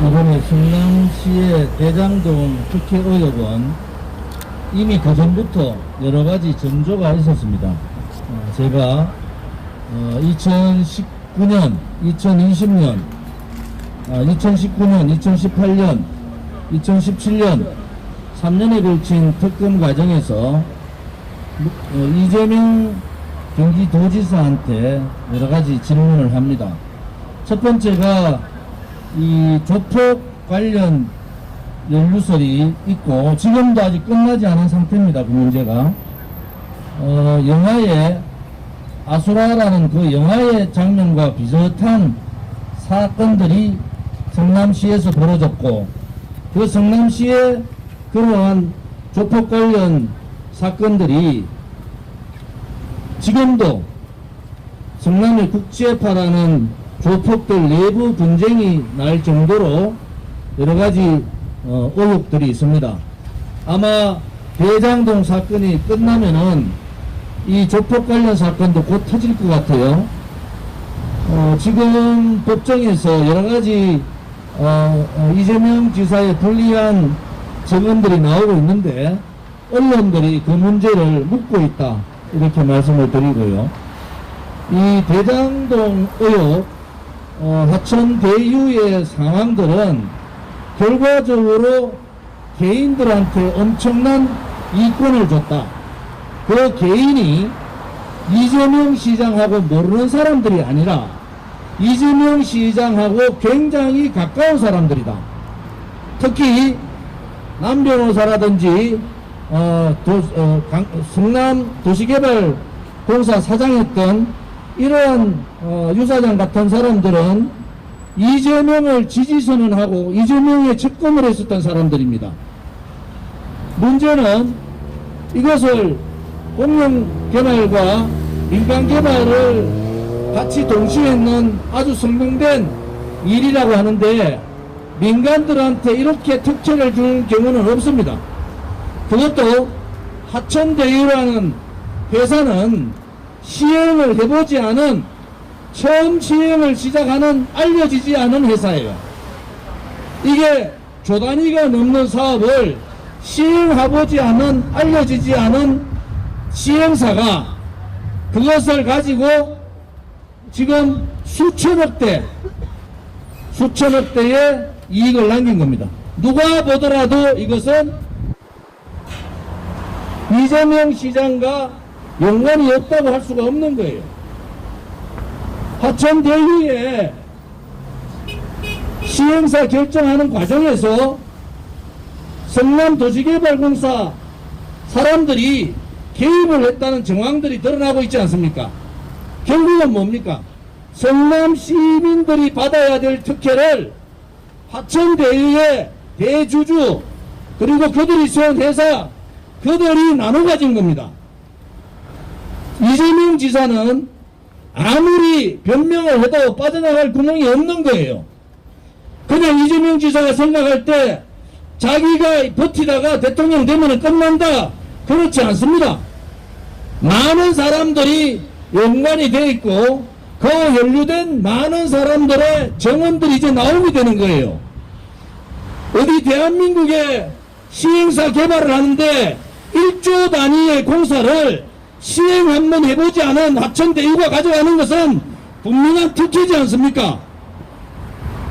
이번에 성남시의 대장동 특혜 의혹은 이미 그 전부터 여러 가지 전조가 있었습니다. 어, 제가 어, 2019년, 2020년, 아, 2019년, 2018년, 2017년 3년에 걸친 특검 과정에서 어, 이재명 경기도지사한테 여러 가지 질문을 합니다. 첫 번째가 이 조폭 관련 연루설이 있고 지금도 아직 끝나지 않은 상태입니다. 그 문제가 어, 영화의 아수라라는 그 영화의 장면과 비슷한 사건들이 성남시에서 벌어졌고 그 성남시의 그러한 조폭 관련 사건들이 지금도 성남의 국제파라는 조폭들 내부 분쟁이 날 정도로 여러 가지 어, 의혹들이 있습니다. 아마 대장동 사건이 끝나면은 이 조폭 관련 사건도 곧 터질 것 같아요. 어, 지금 법정에서 여러 가지 어, 어, 이재명 지사의 불리한 증언들이 나오고 있는데 언론들이 그 문제를 묻고 있다 이렇게 말씀을 드리고요. 이 대장동 의혹 어, 하천 대유의 상황들은 결과적으로 개인들한테 엄청난 이권을 줬다. 그 개인이 이재명 시장하고 모르는 사람들이 아니라 이재명 시장하고 굉장히 가까운 사람들이다. 특히 남 변호사라든지 어, 도, 어, 강, 성남 도시개발공사 사장했던 이러한 어, 유사장 같은 사람들은 이재명을 지지선언하고 이재명에 접근을 했었던 사람들입니다. 문제는 이것을 공영개발과 민간개발을 같이 동시에 있는 아주 성공된 일이라고 하는데 민간들한테 이렇게 특혜를 주는 경우는 없습니다. 그것도 하천대유라는 회사는 시행을 해보지 않은 처음 시행을 시작하는 알려지지 않은 회사예요. 이게 조 단위가 넘는 사업을 시행해보지 않은 알려지지 않은 시행사가 그것을 가지고 지금 수천억 대 수천억 대의 이익을 남긴 겁니다. 누가 보더라도 이것은 이재명 시장과 연관이 없다고 할 수가 없는 거예요. 하천 대유에 시행사 결정하는 과정에서 성남도시개발공사 사람들이 개입을 했다는 정황들이 드러나고 있지 않습니까? 결국은 뭡니까? 성남 시민들이 받아야 될 특혜를 하천대유의 대주주 그리고 그들이 세운 회사 그들이 나눠 가진 겁니다. 이재명 지사는 아무리 변명을 해도 빠져나갈 구멍이 없는 거예요. 그냥 이재명 지사가 생각할 때 자기가 버티다가 대통령 되면 끝난다. 그렇지 않습니다. 많은 사람들이 연관이 되어 있고 그 연루된 많은 사람들의 정원들이 이제 나오게 되는 거예요. 어디 대한민국에 시행사 개발을 하는데 1조 단위의 공사를 시행 한번 해보지 않은 하천대유가 가져가는 것은 분명한 특혜지 않습니까?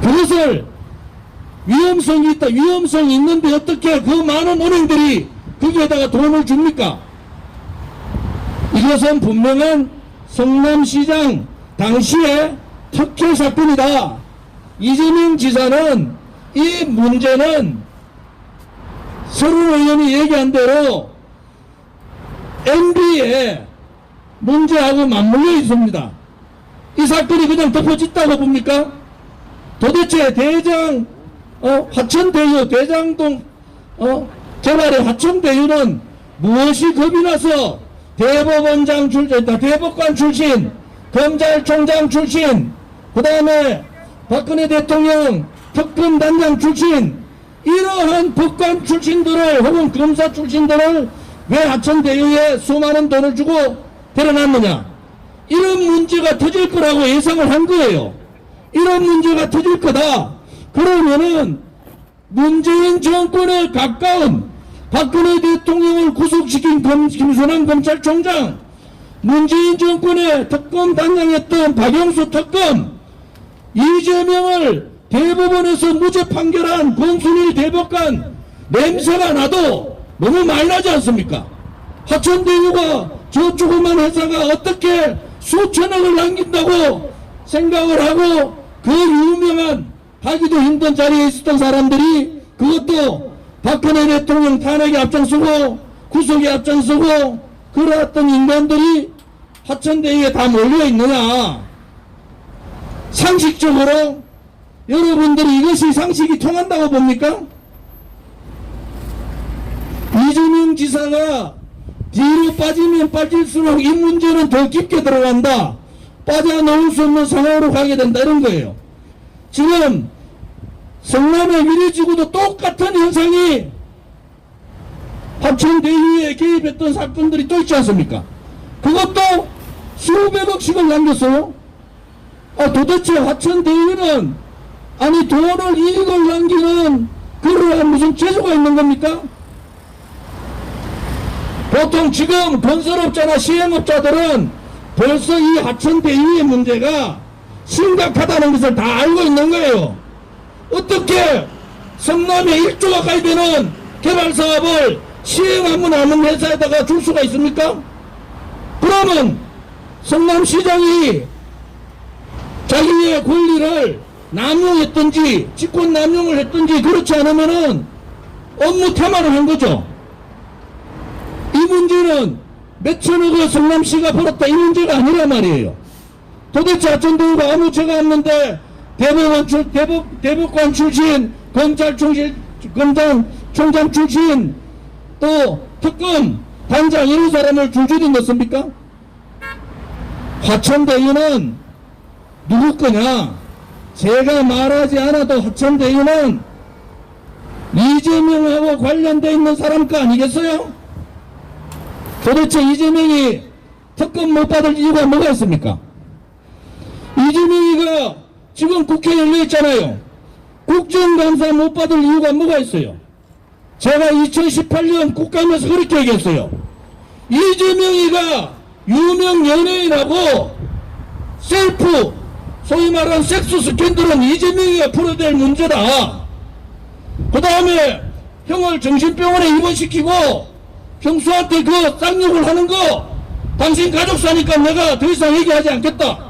그것을 위험성이 있다. 위험성이 있는데 어떻게 그 많은 은행들이 거기에다가 돈을 줍니까? 이것은 분명한 성남시장 당시의 특혜 사건이다. 이재명 지사는 이 문제는 서른 의원이 얘기한 대로 MB에 문제하고 맞물려 있습니다. 이 사건이 그냥 덮어졌다고 봅니까? 도대체 대장 어, 화천대유 대장동 어, 개발의 화천대유는 무엇이 겁이 나서 대법원장 출신, 대법관 출신, 검찰총장 출신, 그 다음에 박근혜 대통령 특검 단장 출신, 이러한 법관 출신들을 혹은 검사 출신들을 왜 하천대유에 수많은 돈을 주고 데려놨느냐? 이런 문제가 터질 거라고 예상을 한 거예요. 이런 문제가 터질 거다. 그러면은 문재인 정권에 가까운 박근혜 대통령을 구속시킨 검, 김순환 검찰총장, 문재인 정권의 특검 단장했던 박영수 특검, 이재명을 대법원에서 무죄 판결한 권순일 대법관 냄새가 나도 너무 많이 나지 않습니까? 하천대유가 저 조그만 회사가 어떻게 수천억을 남긴다고 생각을 하고 그 유명한 하기도 힘든 자리에 있었던 사람들이 그것도 박근혜 대통령 탄핵에 앞장서고 구속에 앞장서고 그러했던 인간들이 하천대유에 다 몰려 있느냐 상식적으로 여러분들이 이것이 상식이 통한다고 봅니까? 이재명 지사가 뒤로 빠지면 빠질수록 이 문제는 더 깊게 들어간다. 빠져나올 수 없는 상황으로 가게 된다. 이런 거예요. 지금 성남의 위례지구도 똑같은 현상이 합천대유에 개입했던 사건들이 또 있지 않습니까? 그것도 수백억씩을 남겼어요. 아, 도대체 하천대유는 아니 돈을 이익을 남기는 그러한 무슨 재주가 있는 겁니까? 보통 지금 건설업자나 시행업자들은 벌써 이 하천 대유의 문제가 심각하다는 것을 다 알고 있는 거예요. 어떻게 성남에 1조 가까이 되는 개발 사업을 시행하면 하는 회사에다가 줄 수가 있습니까? 그러면 성남시장이 자기의 권리를 남용했든지 직권 남용을 했든지 그렇지 않으면은 업무 태만을 한 거죠. 이 문제는 몇천억을 성남시가 벌었다 이 문제가 아니란 말이에요. 도대체 하천대유가 아무 죄가 없는데 대법원 출, 대법, 대법관 출신, 검찰 총실, 검장, 총장 출신, 또 특검, 단장 이런 사람을 줄줄이 넣습니까? 화천대유는 누구 거냐? 제가 말하지 않아도 화천대유는 이재명하고 관련돼 있는 사람 거 아니겠어요? 도대체 이재명이 특검 못 받을 이유가 뭐가 있습니까? 이재명이가 지금 국회 열려 있잖아요. 국정감사 못 받을 이유가 뭐가 있어요? 제가 2018년 국감에서 그렇게 얘기했어요. 이재명이가 유명 연예인하고 셀프, 소위 말하는 섹스 스캔들은 이재명이가 풀어야 될 문제다. 그 다음에 형을 정신병원에 입원시키고 형수한테 그 쌍욕을 하는 거 당신 가족 사니까 내가 더 이상 얘기하지 않겠다.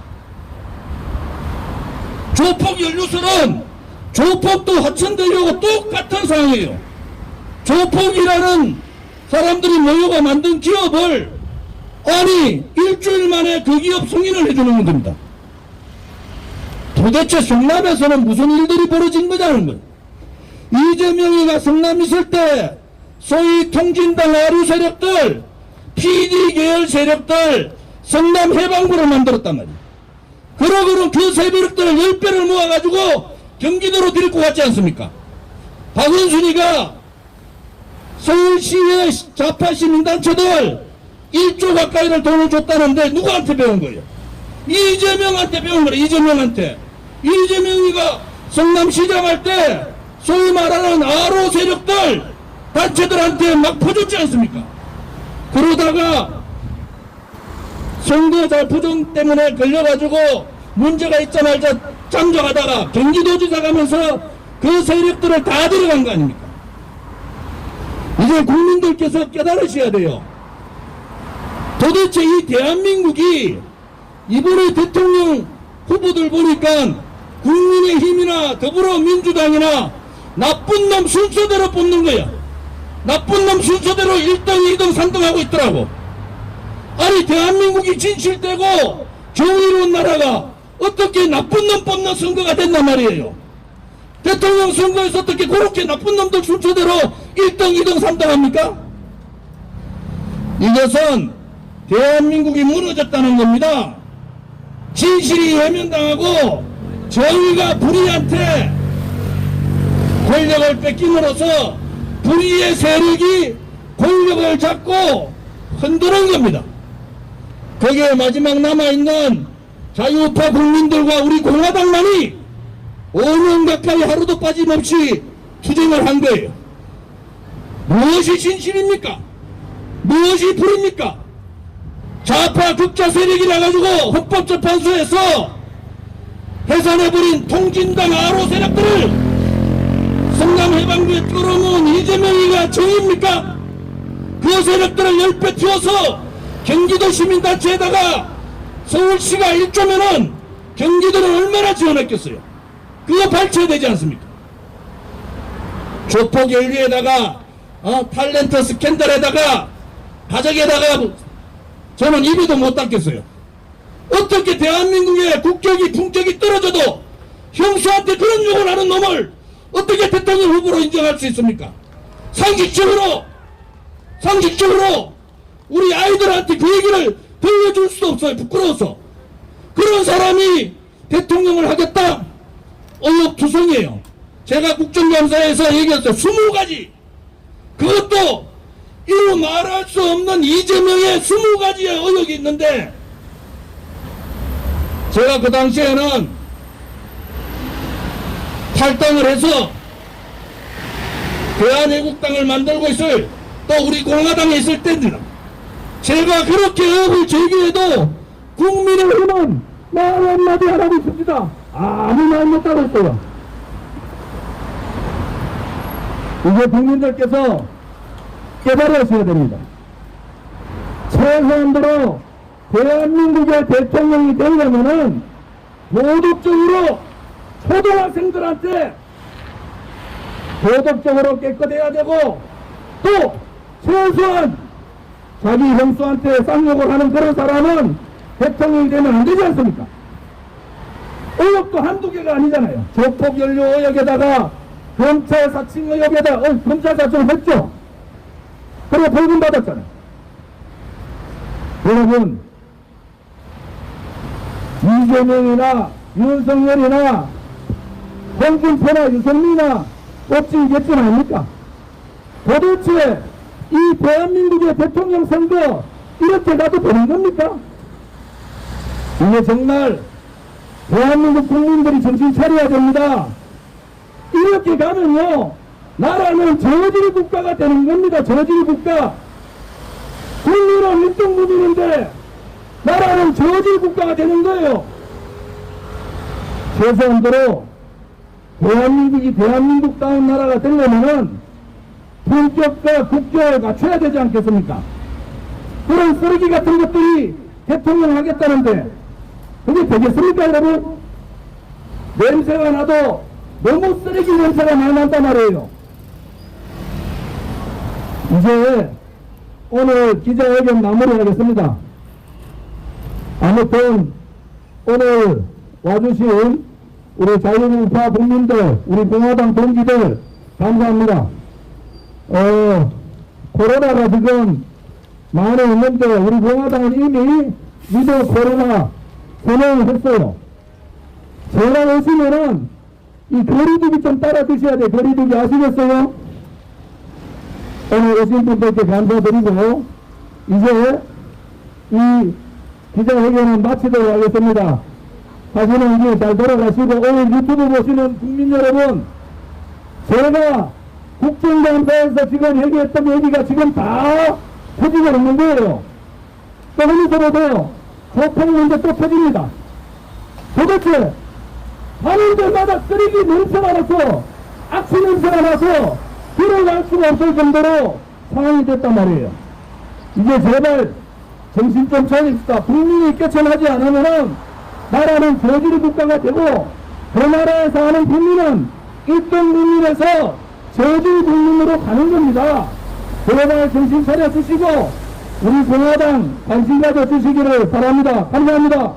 조폭 연루설은 조폭도 하천대교하고 똑같은 상황이에요. 조폭이라는 사람들이 모여가 만든 기업을 아니 일주일 만에 그 기업 승인을 해주는 겁니다. 도대체 성남에서는 무슨 일들이 벌어진 거냐는 거예요. 이재명이가 성남 있을 때 소위 통진당 아류 세력들, PD 계열 세력들, 성남 해방구를 만들었단 말이에요. 그러고는 그 세력들을 10배를 모아가지고 경기도로 데리고 갔지 않습니까? 박원순이가 서울시의 좌파 시민단체들 1조 가까이를 돈을 줬다는데 누구한테 배운 거예요? 이재명한테 배운 거예요. 이재명한테. 이재명이가 성남시장 할 때 소위 말하는 아로 세력들 단체들한테 막 퍼줬지 않습니까? 그러다가 선거자 부정 때문에 걸려가지고 문제가 있자 말자 잠적하다가 경기도지사 가면서 그 세력들을 다 들어간 거 아닙니까? 이제 국민들께서 깨달으셔야 돼요. 도대체 이 대한민국이 이번에 대통령 후보들 보니까 국민의힘이나 더불어민주당이나 나쁜 놈 순서대로 뽑는 거야. 나쁜 놈 순서대로 1등, 2등, 3등 하고 있더라고. 아니 대한민국이 진실되고 정의로운 나라가 어떻게 나쁜 놈 뽑는 선거가 됐단 말이에요. 대통령 선거에서 어떻게 그렇게 나쁜 놈들 순서대로 1등, 2등, 3등 합니까? 이것은 대한민국이 무너졌다는 겁니다. 진실이 외면당하고 정의가 불의한테 권력을 뺏김으로써 불의의 세력이 권력을 잡고 흔드는 겁니다. 거기에 마지막 남아있는 자유우파 국민들과 우리 공화당만이 5년 가까이 하루도 빠짐없이 투쟁을 한 거예요. 무엇이 진실입니까? 무엇이 불입니까? 좌파 극자 세력이라 가지고 헌법재판소에서 해산해버린 통진당 아로 세력들을 성남 해방구에 끌어모은 이재명이가 정입니까? 그 세력들을 열배 튀어서 경기도 시민단체에다가 서울시가 1조면은 경기도는 얼마나 지원했겠어요? 그거 밝혀야 되지 않습니까? 조폭 연류에다가 어, 탤런트 스캔들에다가 가정에다가 저는 입에도 못 닦겠어요. 어떻게 대한민국의 국격이 품격이 떨어져도 형수한테 그런 욕을 하는 놈을 어떻게 대통령 후보로 인정할 수 있습니까? 상식적으로 상식적으로 우리 아이들한테 그 얘기를 들려줄 수도 없어요. 부끄러워서. 그런 사람이 대통령을 하겠다? 의혹투성이에요. 제가 국정감사에서 얘기했어요. 20가지. 그것도 이루 말할 수 없는 이재명의 20가지의 의혹이 있는데 제가 그 당시에는 탈당을 해서 대한애국당을 만들고 있을 또 우리 공화당에 있을 때입니다. 제가 그렇게 의혹을 제기해도 국민의힘은 말 한마디 안 하고 있습니다. 아무 말 못하고 있어요. 이제 국민들께서 깨달으셔야 됩니다. 최소한도로 대한민국의 대통령이 되려면은 도덕적으로 초등학생들한테 도덕적으로 깨끗해야 되고 또 최소한 자기 형수한테 쌍욕을 하는 그런 사람은 대통령이 되면 안 되지 않습니까? 의혹도 한두 개가 아니잖아요. 조폭 연료 의혹에다가 검찰 사칭 의혹에다 어, 검찰 사칭을 했죠. 그리고 벌금 받았잖아요. 여러분 이재명이나 윤석열이나 홍준표나 유승민이나 꼽지겠지 아닙니까? 도대체 이 대한민국의 대통령 선거 이렇게 가도 되는 겁니까? 이게 정말 대한민국 국민들이 정신 차려야 됩니다. 이렇게 가면요, 나라는 저질 국가가 되는 겁니다. 저질 국가. 국민은 일등 국민인데, 나라는 저질 국가가 되는 거예요. 최소한도로 대한민국이 대한민국 다운 나라가 되려면은 품격과 국격을 갖춰야 되지 않겠습니까? 그런 쓰레기 같은 것들이 대통령 하겠다는데 그게 되겠습니까 여러분? 냄새가 나도 너무 쓰레기 냄새가 많이 난단 말이에요. 이제 오늘 기자회견 마무리하겠습니다. 아무튼 오늘 와주신 우리 자유우파 국민들, 우리 공화당 동지들 감사합니다. 어, 코로나가 지금 많이 있는데 우리 공화당은 이미 위드 코로나 선언을 했어요. 제가 오시면은 이 거리두기 좀 따라 드셔야 돼. 거리두기 아시겠어요? 오늘 오신 분들께 감사드리고 이제 이 기자회견은 마치도록 하겠습니다. 다시는 이제 잘 돌아가시고 오늘 유튜브 보시는 국민 여러분 제가 국정감사에서 지금 얘기했던 얘기가 지금 다 터지고 있는 거예요. 또 어디서라도 조폭 문제 또 터집니다. 도대체 데마다 쓰레기 냄새가 나서 악취 냄새가 나서 들어갈 수가 없을 정도로 상황이 됐단 말이에요. 이제 제발 정신 좀 차립시다. 국민이 깨쳐나지 않으면은 나라는 저질 국가가 되고 그 나라에 사는 국민은 일등 국민에서 저질 국민으로 가는 겁니다. 제발 정신 차려 주시고 우리 공화당 관심 가져 주시기를 바랍니다. 감사합니다.